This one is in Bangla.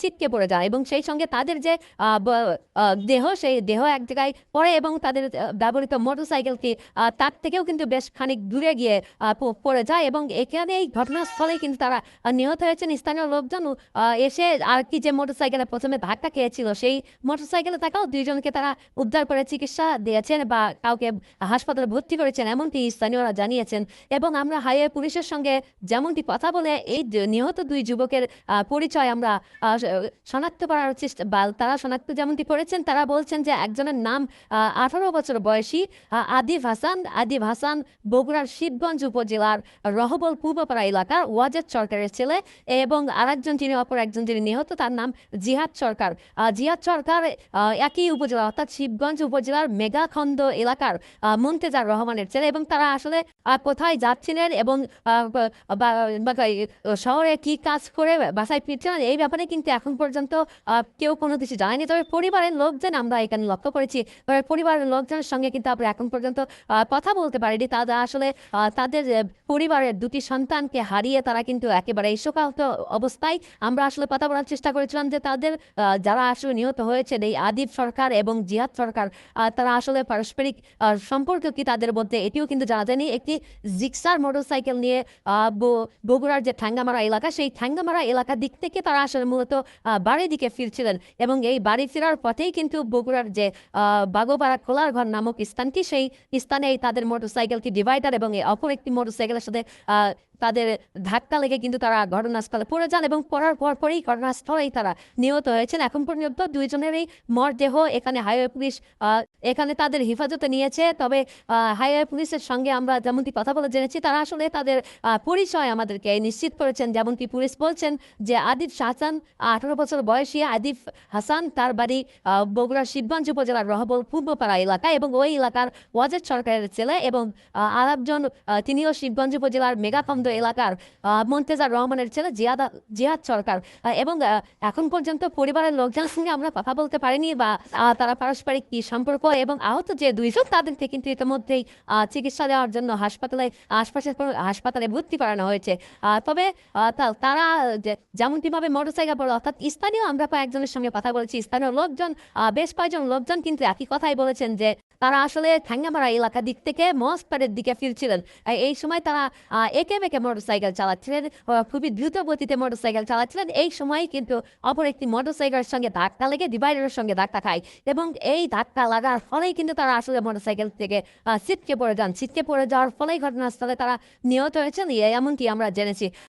ছিটকে পড়ে যায় এবং সেই সঙ্গে তাদের যে দেহ, সেই দেহ এক জায়গায় পড়ে এবং তাদের ব্যবহৃত মোটরসাইকেলটি তার থেকেও কিন্তু বেশ খানিক দূরে গিয়ে পড়ে যায় এবং এখানে এই ঘটনাস্থলে কিন্তু তারা নিহত হয়েছেন স্থানীয় লোকজন। এসে আর কি যে মোটরসাইকেলে প্রথমে ধাক্কা খেয়েছিল, সেই মোটরসাইকেলে থাকাও দুইজনকে তারা উদ্ধার করে চিকিৎসা দিয়েছেন বা কাউকে হাসপাতালে ভর্তি করেছেন এমনটি স্থানীয়রা জানিয়েছেন এবং আমরা হাইওয়ে পুলিশের সঙ্গে যেমনটি কথা বলে এই নিহত দুই যুবকের পরিচয় আমরা শনাক্ত করার চেষ্টা, বা তারা শনাক্ত যেমনটি করেছেন, তারা বলছেন যে একজনের নাম আঠারো বছর বয়সী আদিব হাসান আদিব হাসান বগুড়ার শিবগঞ্জ উপজেলার রহবল পূর্বপাড়া এলাকার ওয়াজেদ সরকারের ছেলে এবং আরেকজন যিনি, অপর একজন যিনি নিহত, তার নাম জিহাদ সরকার। জিহাদ সরকার একই উপজেলা, অর্থাৎ শিবগঞ্জ উপজেলার মেগাখন্দ এলাকার মুন্তেজার রহমানের ছেলে এবং তারা আসলে কোথায় যাচ্ছিলেন এবং শহরে কি কাজ করে বাসায় ফিরছিলেন, এই ব্যাপারে কিন্তু এখন পর্যন্ত কেউ কোনো কিছু জানায়নি। তবে পরিবারের লোকজন আমরা এখানে লক্ষ্য করেছি। তবে পরিবারের লোকজনের সঙ্গে কিন্তু আমরা এখন পর্যন্ত কথা বলতে পারিনি। তারা আসলে তাদের পরিবারের দুটি সন্তানকে হারিয়ে তারা কিন্তু একেবারে শোকাহত অবস্থায় আমরা আসলে কথা বলার চেষ্টা করেছিলাম যে তাদের যারা আসলে নিহত হয়েছেন, এই আদিব সরকার এবং জিহাদ সরকার তারা আসলে পারস্পরিক সম্পর্ক কি তাদের মধ্যে এটিও কিন্তু জানা যায়নি। একটি জিক্সার মোটরসাইকেল নিয়ে বগুড়ার যে ঠ্যাঙ্গামারা এলাকা, সেই ঠ্যাঙ্গামারা এলাকার দিক থেকে তারা আসলে মূলত বাড়ির দিকে ফিরছিলেন এবং এই বাড়ি ফেরার পথেই কিন্তু বগুড়ার যে বাগোপাড়া খোলার ঘর নামক স্থানটি, সেই স্থানে তাদের মোটরসাইকেলটি ডিভাইডার এবং অপর একটি মোটরসাইকেলের সাথে তাদের ধাক্কা লেগে কিন্তু তারা ঘটনাস্থলে পড়ে যান এবং পড়ার পর পরেই ঘটনাস্থলেই তারা নিহত হয়েছেন। এখন পর্যন্ত দুইজনেরই মরদেহ এখানে হাইওয়ে পুলিশ এখানে তাদের হেফাজতে নিয়েছে। তবে হাইওয়ে পুলিশের সঙ্গে আমরা যেমনটি কথা বলে জেনেছি তারা আসলে তাদের পরিচয় আমাদেরকে নিশ্চিত করেছেন। যেমনটি পুলিশ বলছেন যে আদিফ শাহজান আঠারো বছর বয়সী আদিফ হাসান তার বাড়ি বগুড়ার শিবগঞ্জ উপজেলার রহবল পূর্বপাড়া এলাকা এবং ওই এলাকার ওয়াজেদ সরকারের ছেলে এবং আহ, তিনিও শিবগঞ্জ উপজেলার মেগাখন্দ এলাকার মন্তেজার রহমানের ছেলে জিয়াদা জিহাদ সরকার। এবং এখন পর্যন্ত পরিবারের লোকজনের সঙ্গে আমরা কথা বলতে পারিনি বা তারা পারস্পরিক কি সম্পর্ক এবং আহত যে দুইজন তাদেরকে কিন্তু ইতিমধ্যেই চিকিৎসা দেওয়ার জন্য হাসপাতালে, আশপাশের হাসপাতালে ভর্তি করানো হয়েছে। তবে তারা যেমনটিভাবে মোটরসাইকেল পড়ে অর্থাৎ স্থানীয় আমরা কয়েকজনের সঙ্গে কথা বলেছি, স্থানীয় লোকজন বেশ কয়েকজন লোকজন কিন্তু একই কথাই বলেছেন যে, তারা আসলে ঠ্যাঙ্গামারা এলাকা দিক থেকে মস্তারের দিকে ফিরছিলেন। এই সময় তারা একে বেঁকে মোটরসাইকেল চালাচ্ছিলেন খুবই দ্রুত গতিতে মোটরসাইকেল চালাচ্ছিলেন, এই সময় কিন্তু অপর একটি মোটরসাইকেলের সঙ্গে ধাক্কা লেগে ডিভাইডারের সঙ্গে ধাক্কা খায় এবং এই ধাক্কা লাগার ফলেই কিন্তু তারা আসলে মোটরসাইকেল থেকে ছিটকে পড়ে যান। ছিটকে পড়ে যাওয়ার ফলেই ঘটনাস্থলে তারা নিহত হয়েছেন এমনকি আমরা জেনেছি।